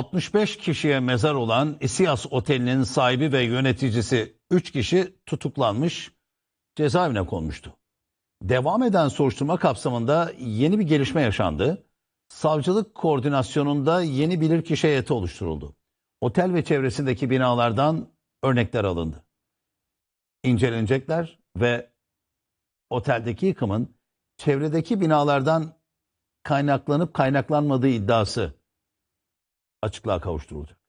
65 kişiye mezar olan İsiyas Oteli'nin sahibi ve yöneticisi 3 kişi tutuklanmış, cezaevine konmuştu. Devam eden soruşturma kapsamında yeni bir gelişme yaşandı. Savcılık koordinasyonunda yeni bilirkişi heyeti oluşturuldu. Otel ve çevresindeki binalardan örnekler alındı. İncelenecekler ve oteldeki yıkımın çevredeki binalardan kaynaklanıp kaynaklanmadığı iddiası açıklığa kavuşturulacak.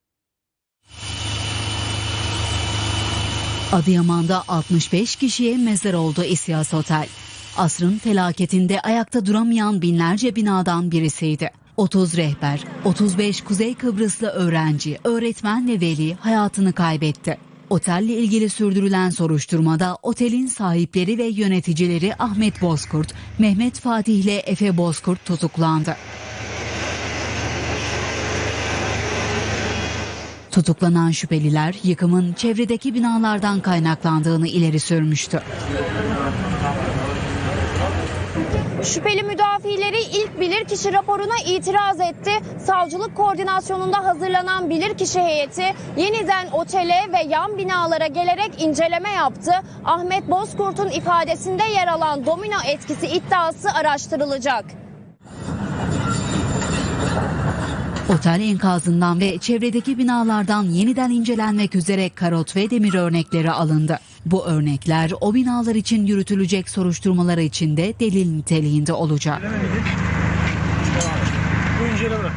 Adıyaman'da 65 kişiye mezar oldu İsyas Otel. Asrın felaketinde ayakta duramayan binlerce binadan birisiydi. 30 rehber, 35 Kuzey Kıbrıslı öğrenci, öğretmen ve veli hayatını kaybetti. Otelle ilgili sürdürülen soruşturmada otelin sahipleri ve yöneticileri Ahmet Bozkurt, Mehmet Fatih ile Efe Bozkurt tutuklandı. Tutuklanan şüpheliler yıkımın çevredeki binalardan kaynaklandığını ileri sürmüştü. Şüpheli müdafileri ilk bilirkişi raporuna itiraz etti. Savcılık koordinasyonunda hazırlanan bilirkişi heyeti yeniden otele ve yan binalara gelerek inceleme yaptı. Ahmet Bozkurt'un ifadesinde yer alan domino etkisi iddiası araştırılacak. Otel enkazından ve çevredeki binalardan yeniden incelenmek üzere karot ve demir örnekleri alındı. Bu örnekler o binalar için yürütülecek soruşturmalar için de delil niteliğinde olacak. Bu.